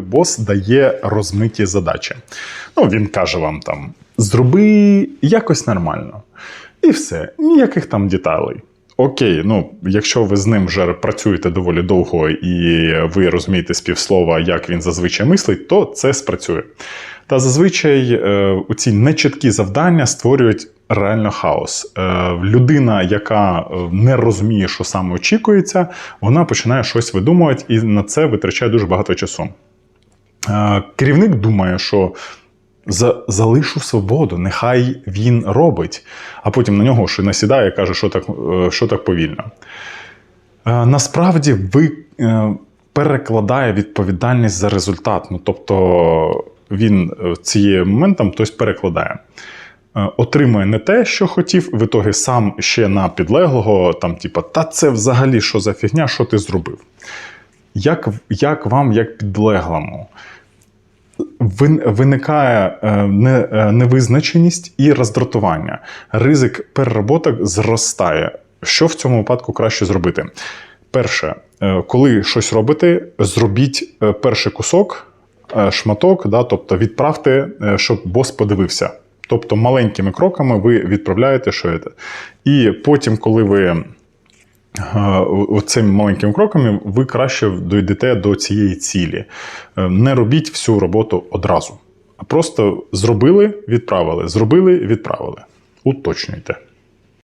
Бос дає розмиті задачі. Ну, він каже вам там: зроби якось нормально. І все, ніяких там деталей. Окей, ну якщо ви з ним вже працюєте доволі довго і ви розумієте з півслова, як він зазвичай мислить, то це спрацює. Та зазвичай е, ці нечіткі завдання створюють реально хаос. Е, людина, яка е, не розуміє, що саме очікується, вона починає щось видумувати і на це витрачає дуже багато часу. Керівник думає, що за, залишу свободу, нехай він робить, а потім на нього ще насідає і каже, що так, е, що так повільно. Е, Насправді ви е, перекладає відповідальність за результат. Ну, тобто він цією моментом хтось перекладає. Отримує не те, що хотів, в ітогі сам ще на підлеглого, там, типа, та це взагалі що за фігня, що ти зробив? Як, як вам, як підлеглому? Вин- виникає е, е, невизначеність і роздратування. Ризик перероботок зростає. Що в цьому випадку краще зробити? Перше, е, коли щось робите, зробіть перший кусок, шматок, да, тобто відправте, щоб бос подивився. Тобто маленькими кроками ви відправляєте що це. І потім, коли ви е, маленьким маленькими кроками ви краще дійдете до цієї цілі. Е, Не робіть всю роботу одразу. А просто зробили, відправили, зробили, відправили. Уточнюйте.